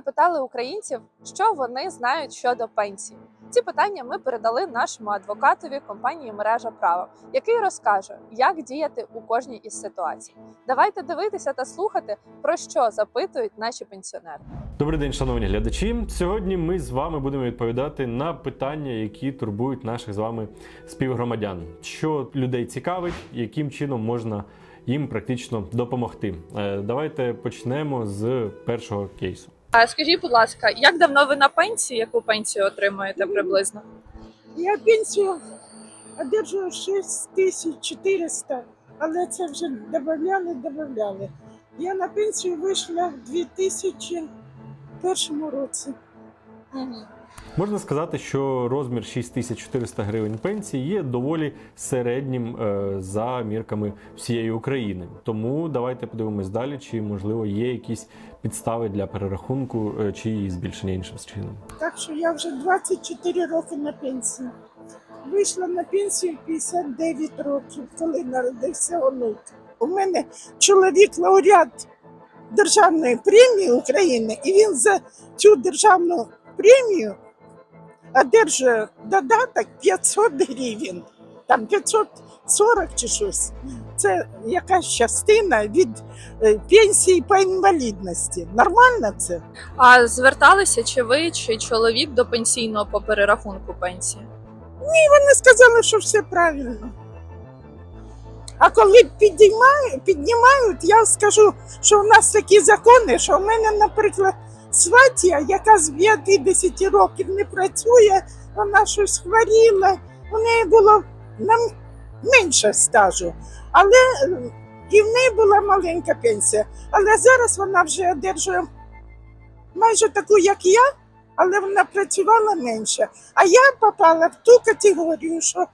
запитали українців, що вони знають щодо пенсій. Ці питання ми передали нашому адвокатові компанії мережа права, який розкаже, як діяти у кожній із ситуацій. Давайте дивитися та слухати, про що запитують наші пенсіонери. Добрий день, шановні глядачі. Сьогодні ми з вами будемо відповідати на питання, які турбують наших з вами співгромадян. Що людей цікавить, яким чином можна їм практично допомогти. Е, Давайте почнемо з першого кейсу. А скажіть, будь ласка, як давно ви на пенсії? Яку пенсію отримуєте приблизно? Я пенсію одержую 6400, але це вже додавали, додавали. Я на пенсію вийшла в 2001 році. Можна сказати, що розмір 6400 гривень пенсії є доволі середнім е, за мірками всієї України. Тому давайте подивимось далі, чи можливо є якісь підстави для перерахунку е, чи її збільшення іншим чином. Так що я вже 24 роки на пенсії. Вийшла на пенсію в 59 років, коли народився онук. У мене чоловік лауреат Державної премії України, і він за цю державну премію одержує додаток 500 гривень, там 540 чи щось. Це якась частина від е, пенсії по інвалідності. Нормально це? А зверталися чи ви, чи чоловік до пенсійного по перерахунку пенсії? Ні, Вони сказали, що все правильно. А коли підіймаю, піднімають, я скажу, що у нас такі закони, що в мене, наприклад, сватія, яка з 50 років не працює, вона щось хворіла, у неї було нам менше стажу. Але і в неї була маленька пенсія. Але зараз вона вже одержує майже таку, як я, але вона працювала менше. А я попала в ту категорію, що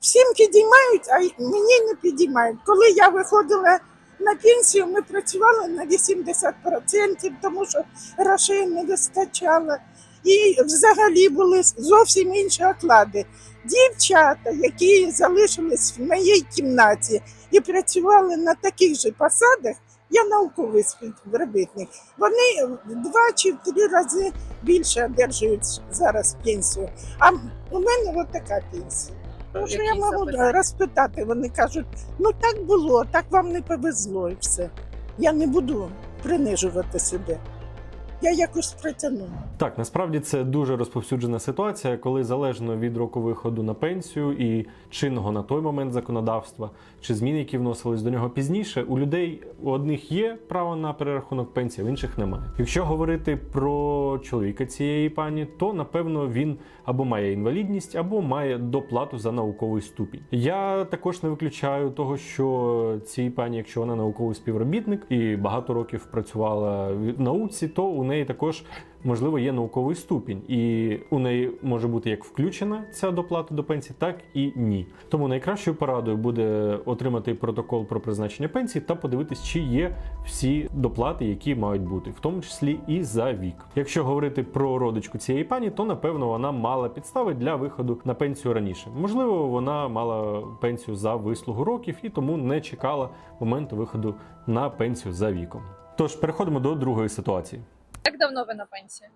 всім підіймають, а мені не підіймають. Коли я виходила на пенсію, ми працювали на 80%, тому що грошей не вистачало. І взагалі були зовсім інші оклади. Дівчата, які залишились в моїй кімнаті і працювали на таких же посадах, я науковий співробітник. Вони два чи три рази більше одержують зараз пенсію. А у мене от така пенсія. Що я можу запитання? розпитати, вони кажуть, ну так було, так вам не повезло і все. Я не буду принижувати себе. Я якось притягну. Так, насправді це дуже розповсюджена ситуація, коли залежно від року виходу на пенсію і чинного на той момент законодавства, чи змін, які вносились до нього пізніше, у людей у одних є право на перерахунок пенсії, в інших немає. Якщо говорити про чоловіка цієї пані, то напевно він або має інвалідність, або має доплату за науковий ступінь. Я також не виключаю того, що цій пані, якщо вона науковий співробітник і багато років працювала в науці, то у неї також можливо є науковий ступінь, і у неї може бути як включена ця доплата до пенсії, так і ні. Тому найкращою порадою буде отримати протокол про призначення пенсії та подивитись, чи є всі доплати, які мають бути, в тому числі і за вік. Якщо говорити про родичку цієї пані, то напевно вона мала підстави для виходу на пенсію раніше. Можливо, вона мала пенсію за вислугу років і тому не чекала моменту виходу на пенсію за віком. Тож переходимо до другої ситуації. Як давно ви на пенсії?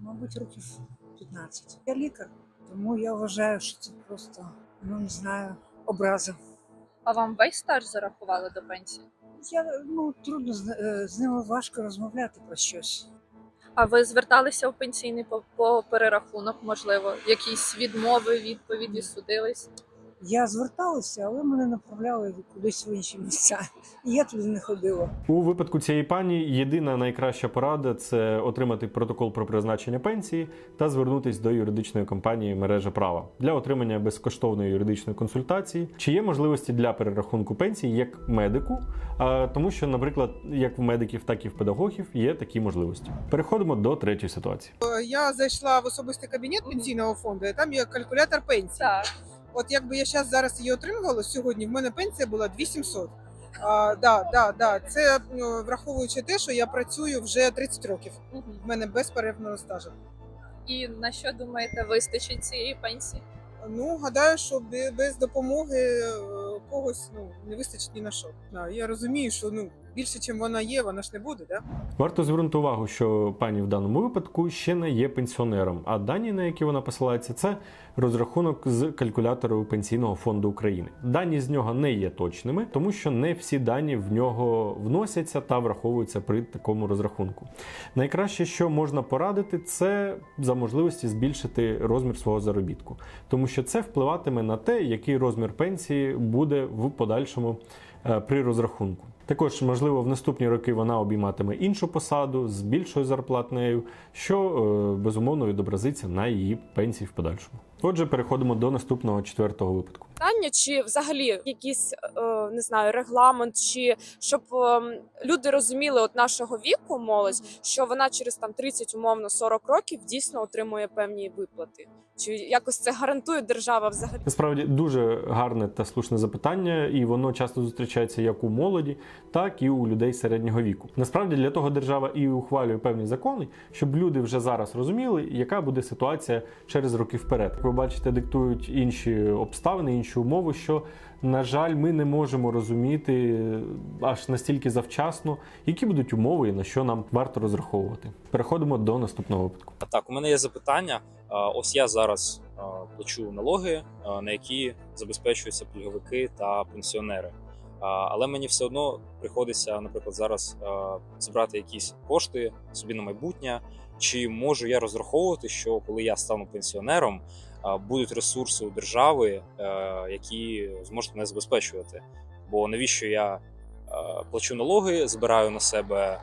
Мабуть, років 15. Я лікар, тому я вважаю, що це просто, ну не знаю, образа. А вам весь стаж зарахували до пенсії? Я ну трудно з, е, ними важко розмовляти про щось. А ви зверталися в пенсійний по, по перерахунок, можливо, якісь відмови, відповіді судились? Я зверталася, але мене направляли кудись в інші місця. І я туди не ходила. У випадку цієї пані єдина найкраща порада це отримати протокол про призначення пенсії та звернутися до юридичної компанії мережа права для отримання безкоштовної юридичної консультації, чи є можливості для перерахунку пенсії як медику, а, тому що, наприклад, як в медиків, так і в педагогів є такі можливості. Переходимо до третьої ситуації. Я зайшла в особистий кабінет пенсійного фонду, і там є калькулятор пенсії. Так. От якби я зараз зараз її отримувала сьогодні, в мене пенсія була 2700. А, да, да, да. Це ну, враховуючи те, що я працюю вже 30 років. В мене безперервного стажу. І на що думаєте, вистачить цієї пенсії? Ну, гадаю, що без допомоги е, когось ну, не вистачить ні на що. Да, я розумію, що ну, більше, ніж вона є, вона ж не буде, да? Варто звернути увагу, що пані в даному випадку ще не є пенсіонером, а дані, на які вона посилається, це розрахунок з калькулятору Пенсійного фонду України. Дані з нього не є точними, тому що не всі дані в нього вносяться та враховуються при такому розрахунку. Найкраще, що можна порадити, це за можливості збільшити розмір свого заробітку, тому що це впливатиме на те, який розмір пенсії буде в подальшому е, при розрахунку. Також, можливо, в наступні роки вона обійматиме іншу посаду з більшою зарплатнею, що е, безумовно відобразиться на її пенсії в подальшому. Отже, переходимо до наступного четвертого випадку. питання, чи взагалі якийсь е, не знаю регламент, чи щоб е, люди розуміли от нашого віку, молодь, що вона через там 30, умовно 40 років дійсно отримує певні виплати. Чи якось це гарантує держава взагалі? Насправді дуже гарне та слушне запитання, і воно часто зустрічається як у молоді, так і у людей середнього віку. Насправді для того держава і ухвалює певні закони, щоб люди вже зараз розуміли, яка буде ситуація через роки вперед. Ви бачите, диктують інші обставини, інші умови, що на жаль, ми не можемо розуміти е, аж настільки завчасно, які будуть умови і на що нам варто розраховувати. Переходимо до наступного випадку. Так, у мене є запитання. Ось я зараз плачу налоги, на які забезпечуються пільговики та пенсіонери. Але мені все одно приходиться, наприклад, зараз збирати якісь кошти собі на майбутнє. Чи можу я розраховувати, що коли я стану пенсіонером, будуть ресурси у держави, е, які зможуть мене забезпечувати? Бо навіщо я е, плачу налоги, збираю на себе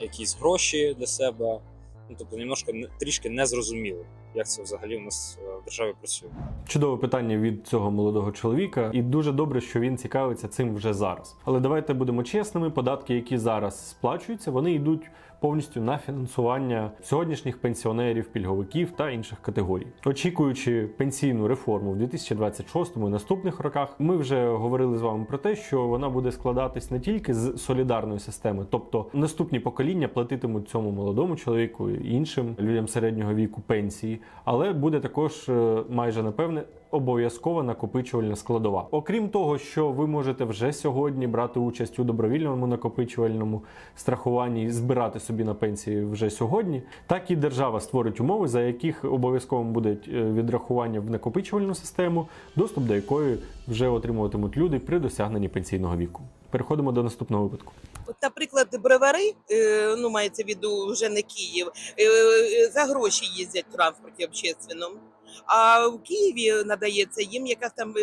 якісь гроші для себе? Ну, тобто, немножко не- трішки незрозуміло, як це взагалі у нас е, в державі працює. Чудове питання від цього молодого чоловіка, і дуже добре, що він цікавиться цим вже зараз. Але давайте будемо чесними: податки, які зараз сплачуються, вони йдуть повністю на фінансування сьогоднішніх пенсіонерів, пільговиків та інших категорій. Очікуючи пенсійну реформу в 2026 і наступних роках, ми вже говорили з вами про те, що вона буде складатись не тільки з солідарної системи, тобто наступні покоління платитимуть цьому молодому чоловіку і іншим людям середнього віку пенсії, але буде також е, майже напевне обов'язкова накопичувальна складова. Окрім того, що ви можете вже сьогодні брати участь у добровільному накопичувальному страхуванні і збирати собі на пенсії вже сьогодні, так і держава створить умови, за яких обов'язковим буде е, відрахування в накопичувальну систему, доступ до якої вже отримуватимуть люди при досягненні пенсійного віку. Переходимо до наступного випадку. Наприклад, бровари, е, ну мається в виду вже не Київ, е, е, за гроші їздять в транспорті общественному. А в Києві надається їм якась там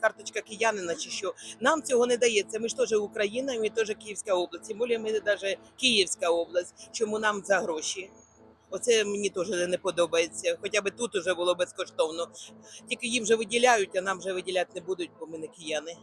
карточка киянина чи що. Нам цього не дається. Ми ж теж Україна, ми теж Київська область. Тим більше ми навіть Київська область. Чому нам за гроші? Оце мені теж не подобається. Хоча б тут уже було безкоштовно. Тільки їм вже виділяють, а нам вже виділяти не будуть, бо ми не кияни.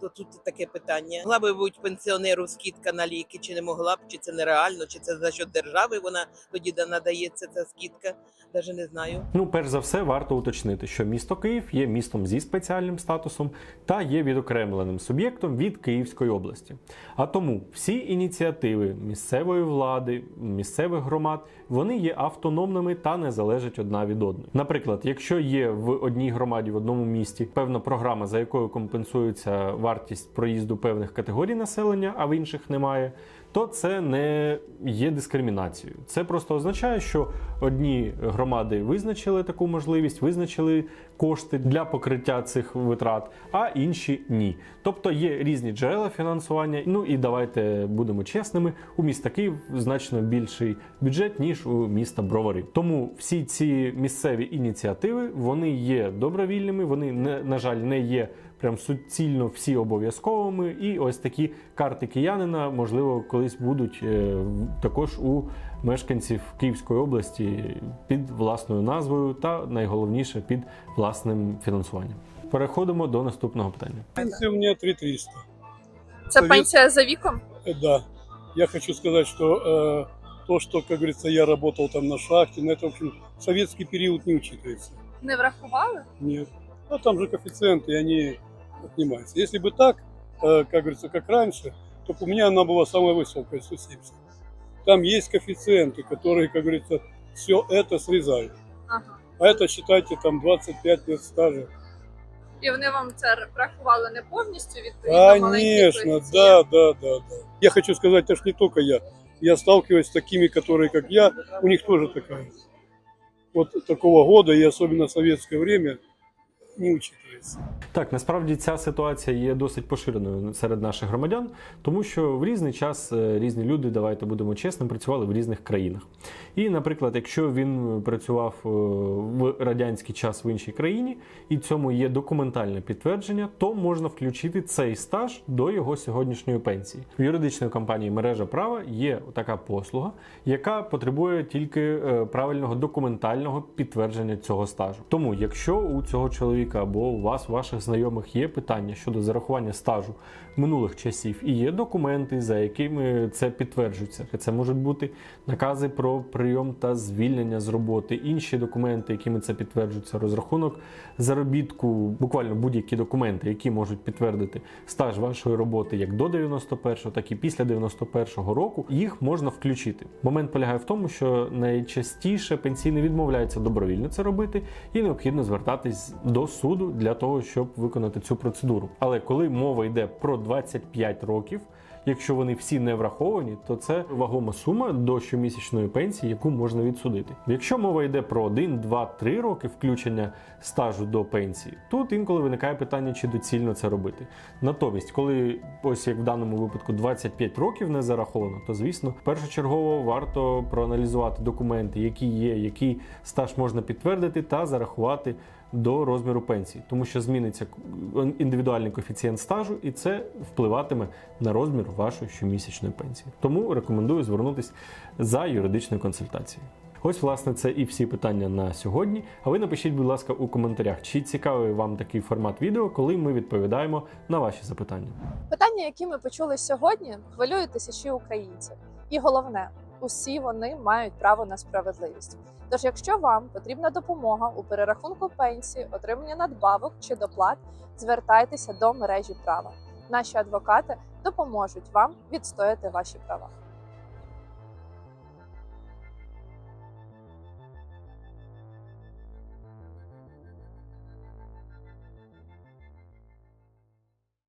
То тут таке питання. Могла би бути пенсіонеру скидка на ліки, чи не могла б, чи це нереально, чи це за счет держави вона тоді да- надається ця скидка. Навіть не знаю. Ну, перш за все, варто уточнити, що місто Київ є містом зі спеціальним статусом та є відокремленим суб'єктом від Київської області. А тому всі ініціативи місцевої влади, місцевих громад, вони є автономними та не залежать одна від одної. Наприклад, якщо є в одній громаді в одному місті певна програма, за якою компенсується вартість проїзду певних категорій населення, а в інших немає. То це не є дискримінацією. Це просто означає, що одні громади визначили таку можливість, визначили кошти для покриття цих витрат, а інші ні. Тобто є різні джерела фінансування. Ну і давайте будемо чесними. У міста Київ значно більший бюджет ніж у міста Бровари. Тому всі ці місцеві ініціативи вони є добровільними. Вони не на жаль не є прям суцільно всі обов'язковими. І ось такі карти киянина, можливо, колись будуть е, в- також у мешканців Київської області під власною назвою та найголовніше під власним фінансуванням. Переходимо до наступного питання. Пенсия у меня 3300. Це Совет- пенсія за віком? Э, Да. Я хочу сказать, что э, то, что, как говорится, я работал там на шахте, на это, в общем, советский период не учитывается. Не врахували? Нет. А там же коэффициенты, и они отнимаются. Если бы так, э, как говорится, как раньше, то б у меня она была самая высокая, 170. Там есть коэффициенты, которые, как говорится, все это срезают. Ага. А это, считайте, там 25 лет стажа. І вони вам це рахували не повністю відповідно маленький Конечно, коефіцієнт? да, да, да, да. Я хочу сказать, это ж не только я. Я сталкиваюсь с такими, которые, как я, у них тоже такая. Вот такого года и особенно в советское время не учитывается. Так, насправді ця ситуація є досить поширеною серед наших громадян, тому що в різний час е, різні люди, давайте будемо чесним, працювали в різних країнах. І, наприклад, якщо він працював е, в радянський час в іншій країні, і цьому є документальне підтвердження, то можна включити цей стаж до його сьогоднішньої пенсії. В юридичної компанії мережа права є така послуга, яка потребує тільки е, правильного документального підтвердження цього стажу. Тому, якщо у цього чоловіка або у вас, ваших знайомих є питання щодо зарахування стажу минулих часів, і є документи, за якими це підтверджується. Це можуть бути накази про прийом та звільнення з роботи, інші документи, якими це підтверджується, розрахунок заробітку, буквально будь-які документи, які можуть підтвердити стаж вашої роботи як до 91-го, так і після 91-го року, їх можна включити. Момент полягає в тому, що найчастіше пенсійний відмовляється добровільно це робити, і необхідно звертатись до суду для того, щоб виконати цю процедуру. Але коли мова йде про 25 років. Якщо вони всі не враховані, то це вагома сума до щомісячної пенсії, яку можна відсудити. Якщо мова йде про 1, 2, 3 роки включення стажу до пенсії, тут інколи виникає питання, чи доцільно це робити. Натомість, коли ось як в даному випадку 25 років не зараховано, то звісно першочергово варто проаналізувати документи, які є, який стаж можна підтвердити та зарахувати до розміру пенсії, тому що зміниться індивідуальний коефіцієнт стажу, і це впливатиме на розмір вашої щомісячної пенсії. Тому рекомендую звернутися за юридичною консультацією. Ось, власне, це і всі питання на сьогодні. А ви напишіть, будь ласка, у коментарях, чи цікавий вам такий формат відео, коли ми відповідаємо на ваші запитання. Питання, які ми почули сьогодні, хвилюють тисячі українців. І головне, усі вони мають право на справедливість. Тож, якщо вам потрібна допомога у перерахунку пенсії, отримання надбавок чи доплат, звертайтеся до мережі права. Наші адвокати допоможуть вам відстояти ваші права.